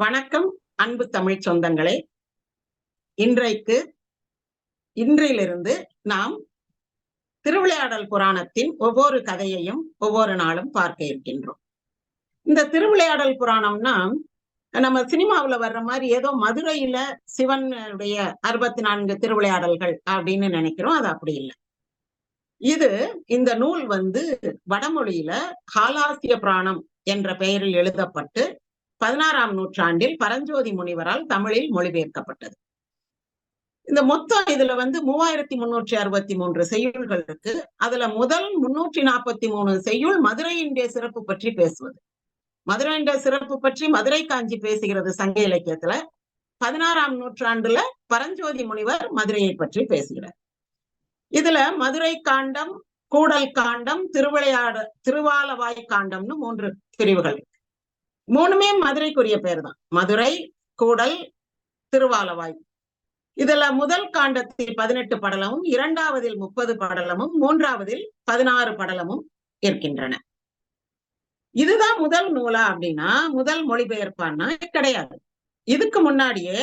வணக்கம் அன்பு தமிழ் சொந்தங்களே. இன்றைக்கு இன்றிலிருந்து நாம் திருவிளையாடல் புராணத்தின் ஒவ்வொரு கதையையும் ஒவ்வொரு நாளும் பார்க்க இருக்கின்றோம். இந்த திருவிளையாடல் புராணம்னா நம்ம சினிமாவுல வர்ற மாதிரி ஏதோ மதுரையில சிவனுடைய அறுபத்தி நான்கு திருவிளையாடல்கள் அப்படின்னு நினைக்கிறோம். அது அப்படி இல்லை. இது இந்த நூல் வந்து வடமொழியில ஹாலாசிய புராணம் என்ற பெயரில் எழுதப்பட்டு பதினாறாம் நூற்றாண்டில் பரஞ்சோதி முனிவரால் தமிழில் மொழிபெயர்க்கப்பட்டது. இந்த மொத்தம் இதுல வந்து மூவாயிரத்தி முன்னூற்றி அறுபத்தி மூன்று செய்யுள்கள் இருக்கு. அதுல முதல் முன்னூற்றி நாற்பத்தி மூணு செய்யுள் மதுரையினுடைய சிறப்பு பற்றி பேசுவது. மதுரையினுடைய சிறப்பு பற்றி மதுரை காஞ்சி பேசுகிறது சங்க இலக்கியத்துல. பதினாறாம் நூற்றாண்டுல பரஞ்சோதி முனிவர் மதுரையை பற்றி பேசுகிறார். இதுல மதுரை காண்டம் கூடல் காண்டம் திருவிளையாட திருவாலவாய் காண்டம்னு மூன்று பிரிவுகள் மூணுமே மதுரைக்குரிய பேர் தான் மதுரை கூடல் திருவாலவாய். இதுல முதல் காண்டத்தில் பதினெட்டு படலமும் இரண்டாவதில் முப்பது படலமும் மூன்றாவதில் பதினாறு படலமும் இருக்கின்றன. இதுதான் முதல் நூலா அப்படின்னா முதல் மொழிபெயர்ப்பான்னா கிடையாது. இதுக்கு முன்னாடியே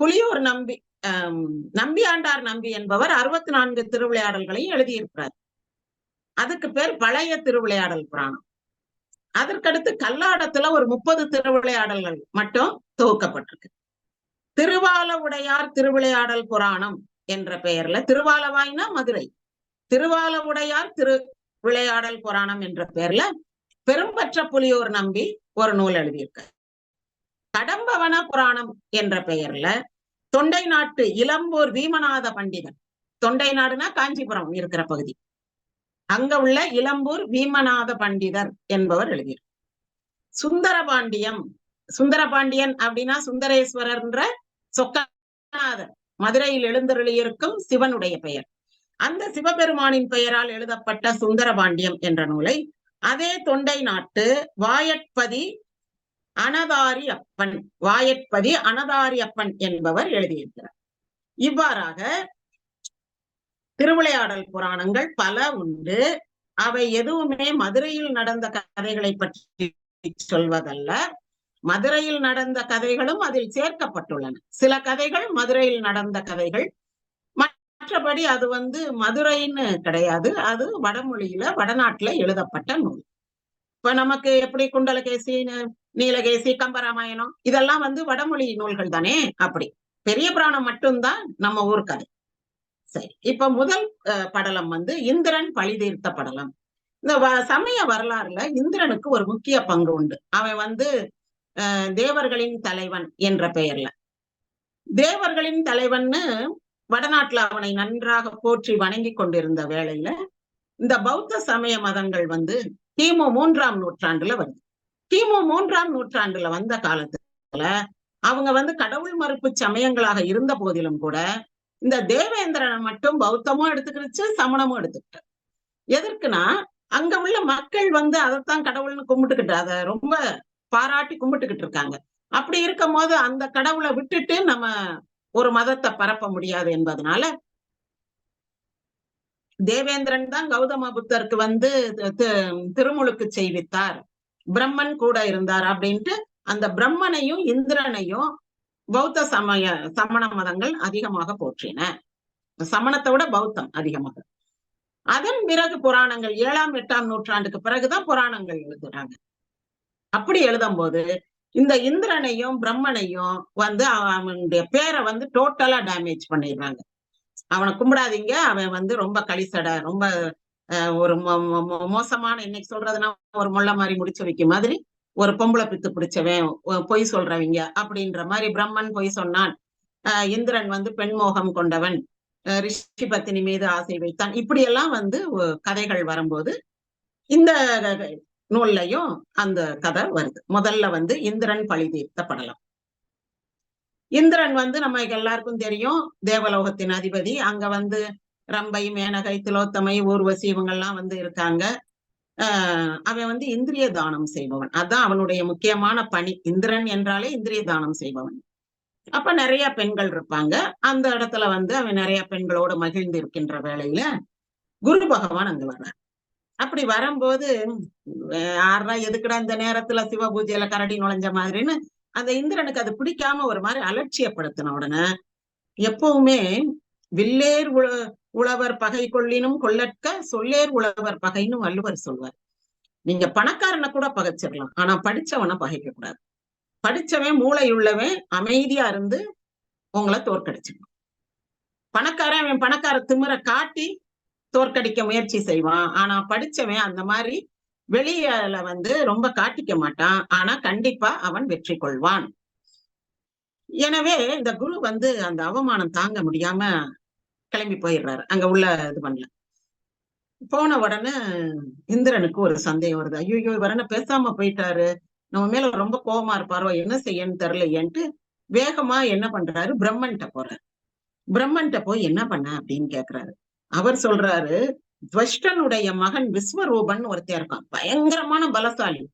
புலியூர் நம்பி நம்பி ஆண்டார் நம்பி என்பவர் அறுபத்தி நான்கு திருவிளையாடல்களையும் எழுதியிருக்கிறார். அதுக்கு பேர் பழைய திருவிளையாடல் புராணம். அதற்கடுத்து கல்லாடத்துல ஒரு முப்பது திருவிளையாடல்கள் மட்டும் தொகுக்கப்பட்டிருக்கு. திருவால உடையார் திருவிளையாடல் புராணம் என்ற பெயர்ல திருவாலவாய்னா மதுரை. திருவால உடையார் திரு விளையாடல் புராணம் என்ற பெயர்ல பெரும்பற்ற புலியூர் நம்பி ஒரு நூல் எழுதியிருக்க கடம்பவன புராணம் என்ற பெயர்ல தொண்டை நாட்டு இளம்பூர் வீமநாத பண்டிதன் தொண்டை நாடுனா காஞ்சிபுரம் இருக்கிற பகுதி. அங்க உள்ள இளம்பூர் வீமநாத பண்டிதர் என்பவர் எழுதியிருக்கார் சுந்தரபாண்டியம். சுந்தரபாண்டியன் அப்படின்னா சுந்தரேஸ்வரர்ன்ற சொக்கநாதர். மதுரையில் எழுந்தருளியிருக்கும் சிவனுடைய பெயர். அந்த சிவபெருமானின் பெயரால் எழுதப்பட்ட சுந்தரபாண்டியம் என்ற நூலை அதே தொண்டை நாட்டு வாயட்பதி அனதாரி அப்பன் வாயட்பதி அனதாரி அப்பன் என்பவர் எழுதியிருக்கிறார். இவ்வாறாக திருவிளையாடல் புராணங்கள் பல உண்டு. அவை எதுவுமே மதுரையில் நடந்த கதைகளை பற்றி சொல்வதல்ல. மதுரையில் நடந்த கதைகளும் அதில் சேர்க்கப்பட்டுள்ளன. சில கதைகள் மதுரையில் நடந்த கதைகள். மற்றபடி அது வந்து மதுரைன்னு கிடையாது. அது வடமொழியில வடநாட்டுல எழுதப்பட்ட நூல். இப்ப நமக்கு எப்படி குண்டலகேசி நீலகேசி கம்பராமாயணம் இதெல்லாம் வந்து வடமொழி நூல்கள் தானே அப்படி. பெரிய புராணம் மட்டும்தான் நம்ம ஊர் கதை. சரி. இப்ப முதல் படலம் வந்து இந்திரன் பழி தீர்த்த படலம். இந்த சமய வரலாறுல இந்திரனுக்கு ஒரு முக்கிய பங்கு உண்டு. அவன் வந்து தேவர்களின் தலைவன் என்ற பெயர்ல. தேவர்களின் தலைவன்னு வடநாட்டுல அவனை நன்றாக போற்றி வணங்கி கொண்டிருந்த வேளையில இந்த பௌத்த சமய மதங்கள் வந்து கிமு மூன்றாம் நூற்றாண்டுல வருது. கிமு மூன்றாம் நூற்றாண்டுல வந்த காலத்துல அவங்க வந்து கடவுள் மறுப்பு சமயங்களாக இருந்த போதிலும் கூட இந்த தேவேந்திரனை மட்டும் பௌத்தமும் எடுத்துக்கிடுச்சு சமணமும் எடுத்துக்கிட்டு எதற்குனா அங்க உள்ள மக்கள் வந்து அதைத்தான் கடவுள்னு கும்பிட்டுக்கிட்டு அதை ரொம்ப பாராட்டி கும்பிட்டுக்கிட்டு இருக்காங்க. அப்படி இருக்கும் போது அந்த கடவுளை விட்டுட்டு நம்ம ஒரு மதத்தை பரப்ப முடியாது என்பதனால தேவேந்திரன் தான் கௌதம புத்தருக்கு வந்து திருமுழுக்கு செய்வித்தார். பிரம்மன் கூட இருந்தார் அப்படின்ட்டு அந்த பிரம்மனையும் இந்திரனையும் பௌத்த சமய சமண மதங்கள் அதிகமாக போற்றின. சமணத்தை விட பௌத்தம் அதிகமாக. அதன் பிறகு புராணங்கள் ஏழாம் எட்டாம் நூற்றாண்டுக்கு பிறகுதான் புராணங்கள் எழுதுறாங்க. அப்படி எழுதும் போது இந்த இந்திரனையும் பிரம்மனையும் வந்து அவனுடைய பேரை வந்து டோட்டலா டேமேஜ் பண்ணிடுறாங்க. அவனை கும்பிடாதீங்க அவன் வந்து ரொம்ப களிசடை ரொம்ப ஒரு மோசமான இன்னைக்கு சொல்றதுன்னா ஒரு முள்ள மாதிரி முடிச்சு வைக்க மாதிரி ஒரு பொம்பளை பித்து பிடிச்சவன் பொய் சொல்றவங்க அப்படின்ற மாதிரி பிரம்மன் பொய் சொன்னான். இந்திரன் வந்து பெண்மோகம் கொண்டவன். ரிஷி பத்தினி மீது ஆசை வைத்தான். இப்படி எல்லாம் வந்து கதைகள் வரும்போது இந்த நூல்லையும் அந்த கதை வருது. முதல்ல வந்து இந்திரன் பழி தீர்த்த இந்திரன் வந்து நம்ம எல்லாருக்கும் தெரியும் தேவலோகத்தின் அதிபதி. அங்க வந்து ரம்பை மேனகை திலோத்தமை ஊர்வசி இவங்கெல்லாம் வந்து இருக்காங்க. அவன் வந்து இந்திரிய தானம் செய்பவன். அதான் அவனுடைய முக்கியமான பணி. இந்திரன் என்றாலே இந்திரிய தானம் செய்பவன். அப்ப நிறைய பெண்கள் இருப்பாங்க. அந்த இடத்துல வந்து அவன் நிறைய பெண்களோடு மகிழ்ந்து இருக்கின்ற வேலையில குரு பகவான் அங்க வர்றார். அப்படி வரும்போது யாரா எதுக்குடா இந்த நேரத்துல சிவ பூஜையில கரடி நுழைஞ்ச மாதிரின்னு? அந்த இந்திரனுக்கு அது பிடிக்காம ஒரு மாதிரி அலட்சியப்படுத்தின உடனே எப்பவுமே வில்லேர் உழ உழவர் பகை கொள்ளினும் கொள்ளற்க சொல்லேர் உழவர் பகைன்னு வள்ளுவர் சொல்வார். நீங்க பணக்காரனை கூட பகைச்சிடலாம் ஆனா படிச்சவனை பகைக்க கூடாது. படிச்சவன் மூளையுள்ளவன் அமைதியா இருந்து உங்களை தோற்கடிச்சிடணும் பணக்காரன் அவன் பணக்கார திமிர காட்டி தோற்கடிக்க முயற்சி செய்வான் ஆனா படிச்சவன் அந்த மாதிரி வெளியில வந்து ரொம்ப காட்டிக்க மாட்டான் ஆனா கண்டிப்பா அவன் வெற்றி கொள்வான். எனவே இந்த குரு வந்து அந்த அவமானம் தாங்க முடியாம கிளம்பி போயிடுறாரு. அங்க உள்ள இது பண்ணல. போன உடனே இந்திரனுக்கு ஒரு சந்தேகம் வருது. ஐயோ இவர் பேசாம போயிட்டாரு? நம்ம மேல ரொம்ப கோபமா இருப்பாரோ? என்ன செய்யன்னு தெரியலையேன்ட்டு வேகமா என்ன பண்றாரு? பிரம்மன்ட்ட போறாரு. பிரம்மன்ட்ட போய் என்ன பண்ண அப்படின்னு கேக்குறாரு. அவர் சொல்றாரு துவஷ்டனுடைய மகன் விஸ்வரூபன் ஒருத்தர் இருக்கான். பயங்கரமான பலசாலி.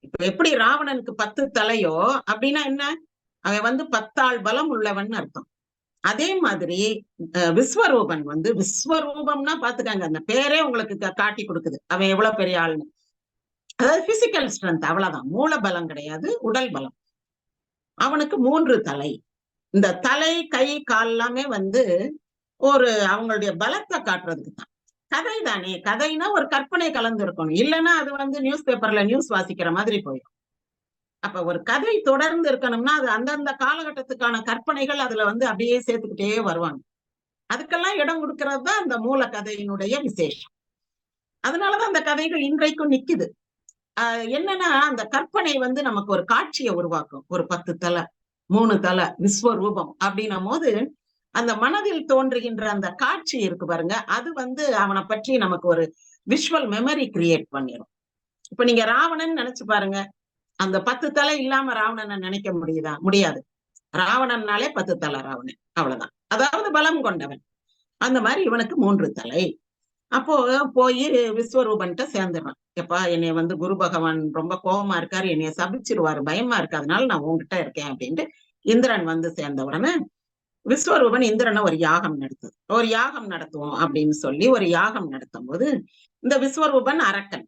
இப்ப எப்படி ராவணனுக்கு பத்து தலையோ அப்படின்னா என்ன? அவன் வந்து பத்தாள் பலம் உள்ளவன் அர்த்தம். அதே மாதிரி விஸ்வரூபன் வந்து விஸ்வரூபம்னா பாத்துக்காங்க அந்த பேரே உங்களுக்கு காட்டி கொடுக்குது. அவன் எவ்வளவு பெரிய ஆள்னு. அதாவது பிசிக்கல் ஸ்ட்ரென்த் அவ்வளவுதான். மூல பலம் கிடையாது உடல் பலம். அவனுக்கு மூன்று தலை. இந்த தலை கை கால் எல்லாமே வந்து ஒரு அவங்களுடைய பலத்தை காட்டுறதுக்கு தான். கதை தானே கதைனா ஒரு கற்பனை கலந்து இருக்கணும். இல்லைன்னா அது வந்து நியூஸ் பேப்பர்ல நியூஸ் வாசிக்கிற மாதிரி போயிடும். அப்ப ஒரு கதை தொடர்ந்து இருக்கணும்னா அது அந்தந்த காலகட்டத்துக்கான கற்பனைகள் அதுல வந்து அப்படியே சேர்த்துக்கிட்டே வருவாங்க. அதுக்கெல்லாம் இடம் கொடுக்கறது தான் அந்த மூல கதையினுடைய விசேஷம். அதனாலதான் அந்த கதைகள் இன்றைக்கும் நிக்குது. ஆஹ் என்னன்னா அந்த கற்பனை வந்து நமக்கு ஒரு காட்சியை உருவாக்கும். ஒரு பத்து தலை மூணு தலை விஸ்வரூபம் அப்படின்னும் போது அந்த மனதில் தோன்றுகின்ற அந்த காட்சி இருக்கு பாருங்க அது வந்து அவனை பற்றி நமக்கு ஒரு விஷுவல் மெமரி கிரியேட் பண்ணிடும் இப்ப நீங்க ராவணன் நினைச்சு பாருங்க அந்த பத்து தலை இல்லாம ராவணனை நினைக்க முடியுதா? முடியாது. ராவணன்னாலே பத்து தலை ராவணன். அவ்வளவுதான். அதாவது பலம் கொண்டவன். அந்த மாதிரி இவனுக்கு மூன்று தலை. அப்போ போய் விஸ்வரூபன்ட்ட சேர்ந்துடுறான். எப்பா என்னைய வந்து குரு பகவான் ரொம்ப கோபமா இருக்காரு. என்னைய சபிச்சிருவாரு. பயமா இருக்கு. அதனால நான் உங்ககிட்ட இருக்கேன் அப்படின்ட்டு இந்திரன் வந்து சேர்ந்த உடனே விஸ்வரூபன் இந்திரனை ஒரு யாகம் நடத்துது. ஒரு யாகம் நடத்துவோம் அப்படின்னு சொல்லி ஒரு யாகம் நடத்தும் போது இந்த விஸ்வரூபன் அரக்கன்.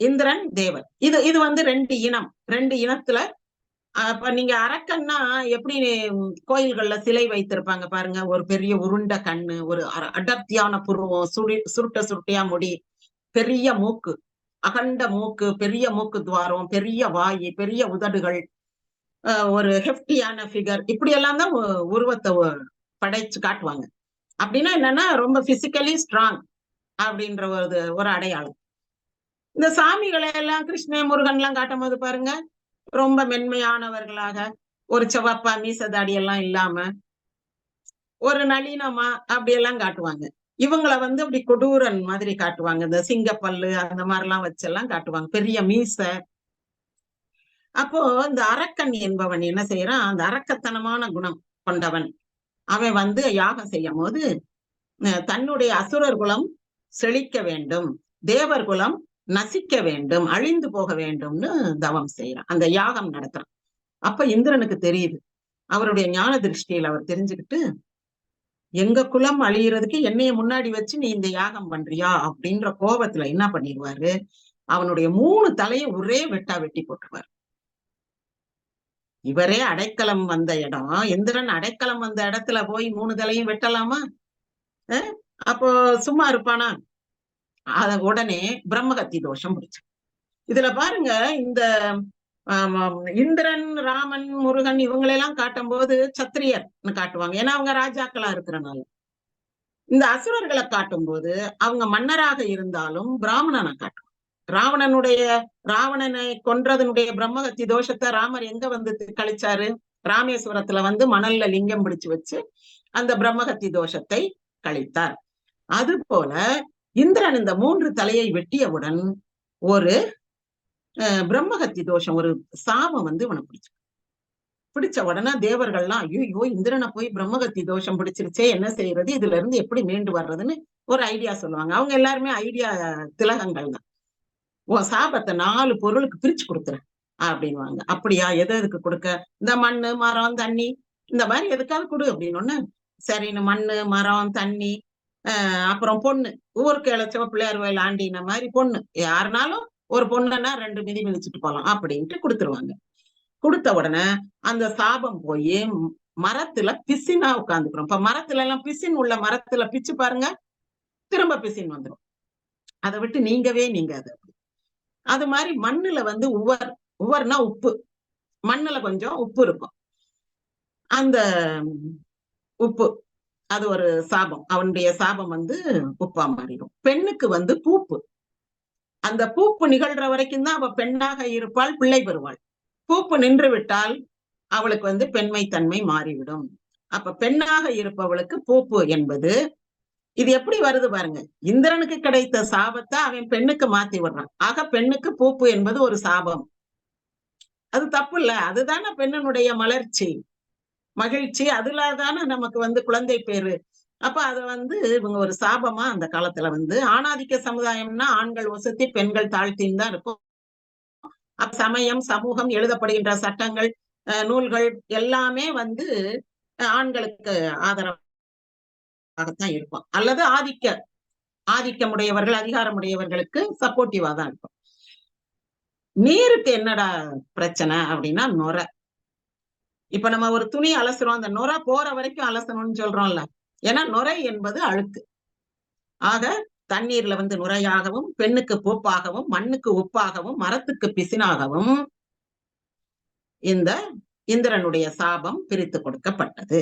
இந்திரன் தேவன். இது இது வந்து ரெண்டு இனம். ரெண்டு இனத்துல அப்ப நீங்க அரக்கன்னா எப்படி கோயில்கள்ல சிலை வைத்திருப்பாங்க பாருங்க. ஒரு பெரிய உருண்ட கண்ணு ஒரு அடர்த்தியான புருவம் சுடி சுருட்ட சுருட்டையா முடி பெரிய மூக்கு அகண்ட மூக்கு பெரிய மூக்கு துவாரம் பெரிய வாய் பெரிய உதடுகள் ஒரு ஹெஃப்டியான ஃபிகர் இப்படி எல்லாம் தான் உருவத்தை படைச்சு காட்டுவாங்க. அப்படின்னா என்னன்னா ரொம்ப பிசிக்கலி ஸ்ட்ராங் அப்படின்ற ஒரு ஒரு அடையாளம். இந்த சாமிகளை எல்லாம் கிருஷ்ண முருகன் எல்லாம் காட்டும் போது பாருங்க ரொம்ப மென்மையானவர்களாக. ஒரு செவப்பா மீசதாடி எல்லாம் இல்லாம ஒரு நளினமா அப்படியெல்லாம் காட்டுவாங்க. இவங்களை வந்து அப்படி கொடூரன் மாதிரி காட்டுவாங்க. இந்த சிங்கப்பல்லு அந்த மாதிரி எல்லாம் வச்செல்லாம் காட்டுவாங்க. பெரிய மீச. அப்போ இந்த அரக்கன் என்பவன் என்ன செய்யறான்? அந்த அரக்கத்தனமான குணம் கொண்டவன். அவன் வந்து யாகம் செய்யும் போது தன்னுடைய அசுரர் குலம் செழிக்க வேண்டும். தேவர் குலம் நசிக்க வேண்டும் அழிந்து போக வேண்டும்னு தவம் செய்யறான் அந்த யாகம் நடத்துறான் அப்ப இந்திரனுக்கு தெரியுது. அவருடைய ஞான திருஷ்டியில் அவர் தெரிஞ்சுக்கிட்டு எங்க குலம் அழியறதுக்கு என்னைய முன்னாடி வச்சு நீ இந்த யாகம் பண்றியா? அப்படின்ற கோபத்துல என்ன பண்ணிடுவாரு? அவனுடைய மூணு தலையை ஒரே வெட்டா வெட்டி போட்டுருவார். இவரே அடைக்கலம் வந்த இடம். இந்திரன் அடைக்கலம் வந்த இடத்துல போய் மூணு தலையும் வெட்டலாமா? அப்போ சும்மா இருப்பானா? அத உடனே பிரம்மகத்தி தோஷம் முடிச்சு இதுல பாருங்க இந்த இந்திரன் ராமன் முருகன் இவங்களெல்லாம் காட்டும் போது சத்திரியர் காட்டுவாங்க. ஏன்னா அவங்க ராஜாக்களா இருக்கிறனால. இந்த அசுரர்களை காட்டும் போது அவங்க மன்னராக இருந்தாலும் பிராமணனை காட்டுவாங்க. ராவணனுடைய ராவணனை கொன்றதனுடைய பிரம்மகத்தி தோஷத்தை ராமர் எங்க வந்து கழிச்சாரு? ராமேஸ்வரத்துல வந்து மணல்ல லிங்கம் பிடிச்சு வச்சு அந்த பிரம்மகத்தி தோஷத்தை கழித்தார். அது போல இந்திரன் இந்த மூன்று தலையை வெட்டியவுடன் ஒரு பிரம்மகத்தி தோஷம் ஒரு சாபம் வந்து இவனை பிடிச்சு பிடிச்ச உடனே தேவர்கள்லாம் ஐயோ இந்திரனை போய் பிரம்மகத்தி தோஷம் பிடிச்சிருச்சே என்ன செய்யறது இதுல இருந்து எப்படி மீண்டு வர்றதுன்னு ஒரு ஐடியா சொல்லுவாங்க. அவங்க எல்லாருமே ஐடியா திலகங்கள் தான். உன் சாபத்தை நாலு பொருளுக்கு பிரிச்சு கொடுத்துறேன் அப்படின்வாங்க அப்படியா? எதை எதுக்கு கொடுக்க? இந்த மண்ணு மரம் தண்ணி இந்த மாதிரி எதுக்காவது கொடு அப்படின்னு ஒண்ணு சரின்னு மண்ணு மரம் தண்ணி அப்புறம் பொண்ணு. ஊருக்கு இழைச்சவ பிள்ளையார் வயல் ஆண்டின மாதிரி பொண்ணு. யாருனாலும் ஒரு பொண்ணுன்னா ரெண்டு மிதி மிதிச்சுட்டு போலாம் அப்படின்ட்டு கொடுத்துருவாங்க. கொடுத்த உடனே அந்த சாபம் போய் மரத்துல பிசினா உட்காந்துக்கிறோம் இப்ப மரத்துல எல்லாம் பிசின் உள்ள மரத்துல பிச்சு பாருங்க திரும்ப பிசின் வந்துடும் அதை விட்டு நீங்கவே நீங்க அது அது மாதிரி மண்ணுல வந்து உவர் உவர்னா உப்பு. மண்ணுல கொஞ்சம் உப்பு இருக்கும். அந்த உப்பு. அது ஒரு சாபம். அவனுடைய சாபம் வந்து உப்பா மாறிடும். பெண்ணுக்கு வந்து பூப்பு. அந்த பூப்பு நிகழ்ற வரைக்கும் தான் அவ பெண்ணாக இருப்பாள் பிள்ளை பெறுவாள். பூப்பு நின்று விட்டால் அவளுக்கு வந்து பெண்மை தன்மை மாறிவிடும். அப்ப பெண்ணாக இருப்பவளுக்கு பூப்பு என்பது இது எப்படி வருது பாருங்க. இந்திரனுக்கு கிடைத்த சாபத்தை அவன் பெண்ணுக்கு மாத்தி விடுறான். ஆக பெண்ணுக்கு பூப்பு என்பது ஒரு சாபம். அது தப்பு இல்ல. அதுதானே பெண்ணனுடைய மலர்ச்சி. மகிழ்ச்சி. அதுல தானே நமக்கு வந்து குழந்தை பேரு. அப்ப அத வந்து இவங்க ஒரு சாபமா அந்த காலத்துல வந்து ஆணாதிக்க சமுதாயம்னா ஆண்கள் வசதி பெண்கள் தாழ்த்தின்னு தான் இருக்கும். சமயம் சமூகம் எழுதப்படுகின்ற சட்டங்கள் நூல்கள் எல்லாமே வந்து ஆண்களுக்கு ஆதரவாகத்தான் இருக்கும். அல்லது ஆதிக்க ஆதிக்கமுடையவர்கள் அதிகாரமுடையவர்களுக்கு சப்போர்ட்டிவா தான் இருக்கும். நீருக்கு என்னடா பிரச்சனை அப்படின்னா நுரை. இப்ப நம்ம ஒரு துணி அலசுறோம் அந்த நுரை போற வரைக்கும் அலசணும்னு சொல்றோம்ல. ஏன்னா நுரை என்பது அழுக்கு. ஆக தண்ணீர்ல வந்து நுரையாகவும் பெண்ணுக்கு போப்பாகவும் மண்ணுக்கு உப்பாகவும் மரத்துக்கு பிசினாகவும் இந்த இந்திரனுடைய சாபம் பிரித்து கொடுக்கப்பட்டது.